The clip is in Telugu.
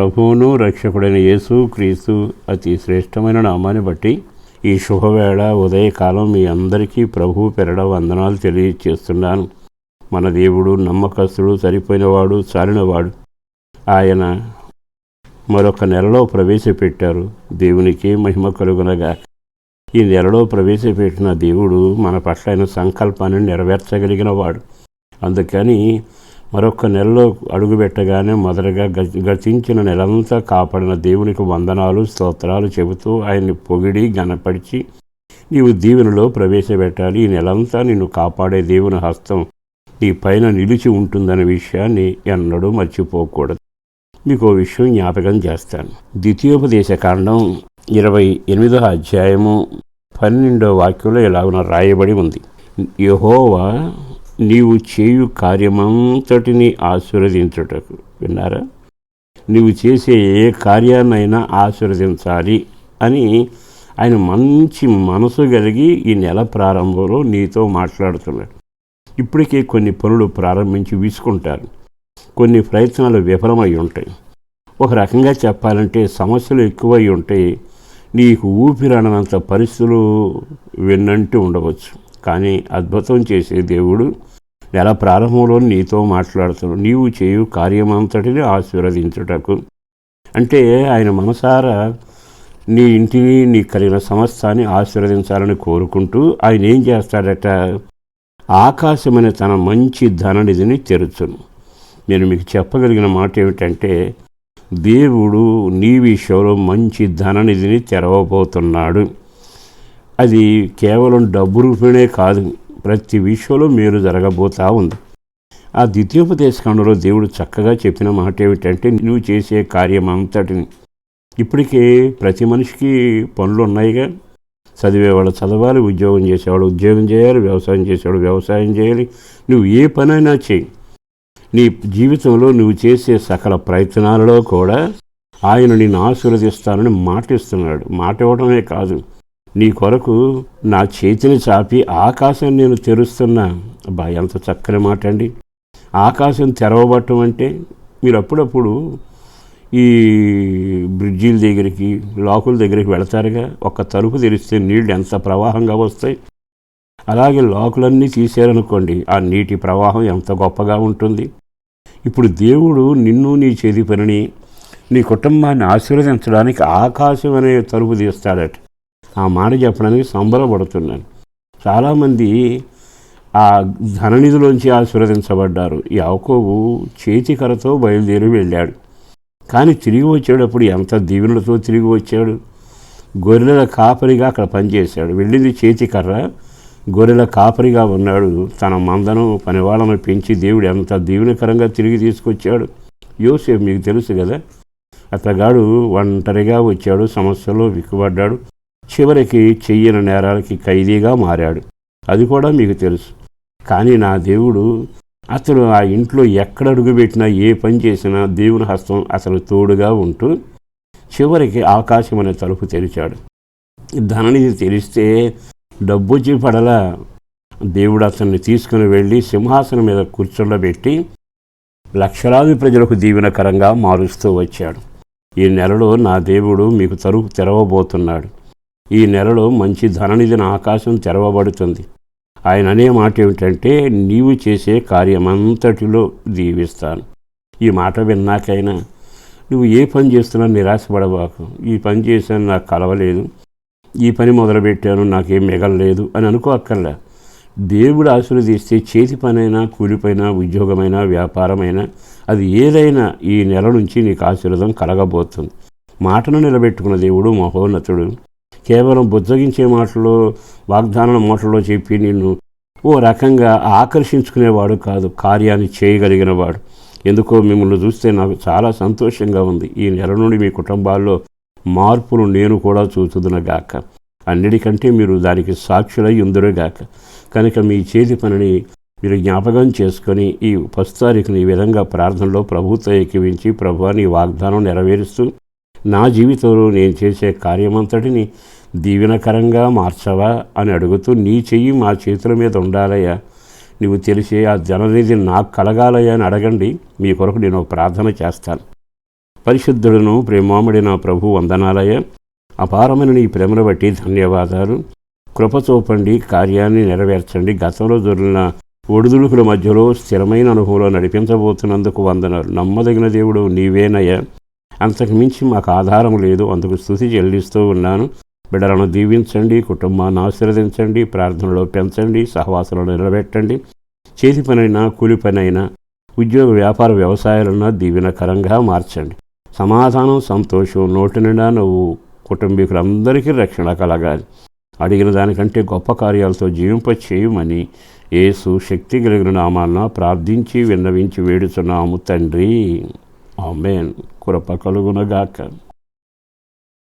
ప్రభువును రక్షకుడైన యేసు క్రీస్తు అతి శ్రేష్టమైన నామాన్ని బట్టి ఈ శుభవేళ ఉదయకాలం మీ అందరికీ ప్రభు పెరడ వందనాలు తెలియచేస్తున్నాను. మన దేవుడు నమ్మకస్తుడు సరిపోయినవాడు చాలినవాడు ఆయన మరొక నెలలో ప్రవేశపెట్టారు. దేవునికి మహిమ కలుగునగా. ఈ నెలలో ప్రవేశపెట్టిన దేవుడు మన పట్ల ఆయన సంకల్పాన్ని నెరవేర్చగలిగిన వాడు అందుకని మరొక నెలలో అడుగుపెట్టగానే మొదటగా గతించిన నెలంతా కాపాడిన దేవునికి వందనాలు స్తోత్రాలు చెబుతూ ఆయన్ని పొగిడి గనపరిచి నీవు దీవెనలో ప్రవేశపెట్టాలి. ఈ నెలంతా నిన్ను కాపాడే దేవుని హస్తం నీ పైన నిలిచి ఉంటుందనే విషయాన్ని ఎన్నడూ మర్చిపోకూడదు. మీకు ఓ విషయం జ్ఞాపకం చేస్తాను. ద్వితీయోపదేశ కాండం ఇరవై ఎనిమిదో అధ్యాయము పన్నెండో వాక్యంలో ఇలాగున రాయబడి ఉంది. యహోవా నీవు చేయు కార్యమంతటిని ఆశీర్వదించుటకు. విన్నారా? నీవు చేసే ఏ కార్యాన్నైనా ఆశీర్వదించాలి అని ఆయన మంచి మనసు కలిగి ఈ నెల ప్రారంభంలో నీతో మాట్లాడుతున్నాడు. ఇప్పటికే కొన్ని పనులు ప్రారంభించి వీసుకుంటారు. కొన్ని ప్రయత్నాలు విఫలమై ఉంటాయి. ఒక రకంగా చెప్పాలంటే సమస్యలు ఎక్కువై ఉంటాయి. నీకు ఊపిరాడనంత పరిస్థితులు విన్నంటూ ఉండవచ్చు. కానీ అద్భుతం చేసే దేవుడు నెల ప్రారంభంలో నీతో మాట్లాడుతున్నాడు. నీవు చేయు కార్యమంతటిని ఆశీర్వదించుటకు. అంటే ఆయన మనసారా నీ ఇంటిని నీ కలిగిన సమస్తాన్ని ఆశీర్వదించాలని కోరుకుంటూ ఆయన ఏం చేస్తాడట? ఆకాశమైన తన మంచి ధననిధిని తెరుచును. నేను మీకు చెప్పగలిగిన మాట ఏమిటంటే దేవుడు నీ విషయంలో మంచి ధననిధిని తెరవబోతున్నాడు. అది కేవలం డబ్బు రూపేణే కాదు ప్రతి విషయంలో మేలు జరగబోతా ఉంది. ఆ ద్వితీయోపదేశకాండంలో దేవుడు చక్కగా చెప్పిన మాట ఏమిటంటే నువ్వు చేసే కార్యం అంతటిని ఇప్పటికే ప్రతి మనిషికి పనులు ఉన్నాయిగా. చదివేవాళ్ళు చదవాలి ఉద్యోగం చేసేవాడు ఉద్యోగం చేయాలి వ్యవసాయం చేసేవాడు వ్యవసాయం చేయాలి. నువ్వు ఏ పనైనా చేయి. నీ జీవితంలో నువ్వు చేసే సకల ప్రయత్నాలలో కూడా ఆయన నిన్ను ఆశీర్వదిస్తానని మాటిస్తున్నాడు. మాట ఇవ్వడమే కాదు నీ కొరకు నా చేతిని చాపి ఆకాశం నేను తెరుస్తున్నా. అబ్బా ఎంత చక్కని మాట అండి. ఆకాశం తెరవబట్టం అంటే మీరు అప్పుడప్పుడు ఈ బ్రిడ్జీల దగ్గరికి లాకుల దగ్గరికి వెళతారుగా. ఒక తలుపు తెరిస్తే నీళ్ళు ఎంత ప్రవాహంగా వస్తాయి. అలాగే లాకులన్నీ తీసారనుకోండి ఆ నీటి ప్రవాహం ఎంత గొప్పగా ఉంటుంది. ఇప్పుడు దేవుడు నిన్ను నీ చేతి పనిని నీ కుటుంబాన్ని ఆశీర్వదించడానికి ఆకాశం అనే తలుపు తీస్తాడట. ఆ మాట చెప్పడానికి సంబరపడుతున్నాను. చాలామంది ఆ ధననిధిలోంచి ఆశీర్వదించబడ్డారు. యాకోబు చేతికరతో బయలుదేరి వెళ్ళాడు. కానీ తిరిగి వచ్చేటప్పుడు ఎంత దీవెనలతో తిరిగి వచ్చాడు? గొర్రెల కాపరిగా అక్కడ పనిచేశాడు. వెళ్ళింది చేతికర్ర. గొర్రెల కాపరిగా ఉన్నాడు. తన మందను పనివాళ్ళను పెంచి దేవుడు ఎంత దీవెనకరంగా తిరిగి తీసుకొచ్చాడు? యోసేపు మీకు తెలుసు కదా. అతగాడు ఒంటరిగా వచ్చాడు సమస్యలో విక్కుబడ్డాడు. చివరికి చెయ్యని నేరాలకి ఖైదీగా మారాడు. అది కూడా మీకు తెలుసు. కానీ నా దేవుడు అతడు ఆ ఇంట్లో ఎక్కడ అడుగుపెట్టినా ఏ పని చేసినా దేవుని హస్తం అతను తోడుగా ఉంటూ చివరికి ఆకాశం అనే తలుపు తెరిచాడు. ధననిధి తెరిస్తే డబ్బు వచ్చి పడలా. దేవుడు అతన్ని తీసుకుని వెళ్ళి సింహాసనం మీద కూర్చోబెట్టి లక్షలాది ప్రజలకు దీవెనకరంగా మారుస్తూ వచ్చాడు. ఈ నెలలో నా దేవుడు మీకు తరుపు తెరవబోతున్నాడు. ఈ నెలలో మంచి ధననిధిన ఆకాశం తెరవబడుతుంది. ఆయన అనే మాట ఏమిటంటే నీవు చేసే కార్యమంతటిలో దీవిస్తాను. ఈ మాట విన్నాకైనా నువ్వు ఏ పని చేస్తున్నా నిరాశపడబాకు. ఈ పని చేశాను నాకు కలవలేదు. ఈ పని మొదలుపెట్టాను నాకేం మిగలలేదు అని అనుకో అక్కర్లే దేవుడు ఆశీర్వదిస్తే చేతి పనైనా కూలిపైన ఉద్యోగమైనా వ్యాపారమైనా అది ఏదైనా ఈ నెల నుంచి నీకు ఆశీర్వాదం కలగబోతుంది. మాటను నిలబెట్టుకున్న దేవుడు మహోన్నతుడు. కేవలం బుజ్జగించే మాటలో వాగ్దానాల మాటల్లో చెప్పి నిన్ను ఓ రకంగా ఆకర్షించుకునేవాడు కాదు కార్యాన్ని చేయగలిగినవాడు. ఎందుకో మిమ్మల్ని చూస్తే నాకు చాలా సంతోషంగా ఉంది. ఈ నెల నుండి మీ కుటుంబాల్లో మార్పులు నేను కూడా చూచుదునగాక అన్నిటికంటే మీరు దానికి సాక్షులై ఉందరుగాక కనుక మీ చేతి పనిని మీరు జ్ఞాపకం చేసుకొని ఈ ఫస్ట్ తారీఖుని ఈ విధంగా ప్రార్థనలో ప్రభుత్వ ఎక్కివించి ప్రభువాని వాగ్దానం నెరవేరుస్తూ నా జీవితంలో నేను చేసే కార్యమంతటిని దీవెనకరంగా మార్చవా అని అడుగుతూ నీ చెయ్యి మా చేతుల మీద ఉండాలయ్యా. నువ్వు తెలిసే ఆ జననిధి నాకు కలగాలయ్యా అని అడగండి. మీ కొరకు నేను ప్రార్థన చేస్తాను. పరిశుద్ధుడును ప్రేమాముడి నా ప్రభు వందనాలయ అపారమైన నీ ప్రేమను బట్టి ధన్యవాదాలు. కృప చూపండి కార్యాన్ని నెరవేర్చండి. గతంలో దొరికిన ఒడిదుడుకుల మధ్యలో స్థిరమైన అనుభవంలో నడిపించబోతున్నందుకు వందనాలు. నమ్మదగిన దేవుడు నీవేనయ్యా. అంతకు మించి మాకు ఆధారం లేదు. అందుకు స్థుతి చెల్లిస్తూ ఉన్నాను. బిడ్డలను దీవించండి కుటుంబాన్ని ఆశీర్వదించండి ప్రార్థనలో పెంచండి సహవాసంలో నిలబెట్టండి. చేతి పనైనా కూలి పనైనా ఉద్యోగ వ్యాపార వ్యవసాయాలన్నా దీవెనకరంగా మార్చండి. సమాధానం సంతోషం నోటి నిండా నువ్వు కుటుంబీకులందరికీ రక్షణ కలగాలి. అడిగిన దానికంటే గొప్ప కార్యాలతో జీవింప చేయమని యేసు శక్తి కలిగిన నామాన్న ప్రార్థించి విన్నవించి వేడుచున్నాము తండ్రి. ఆమెన్. కృప కలుగునగాక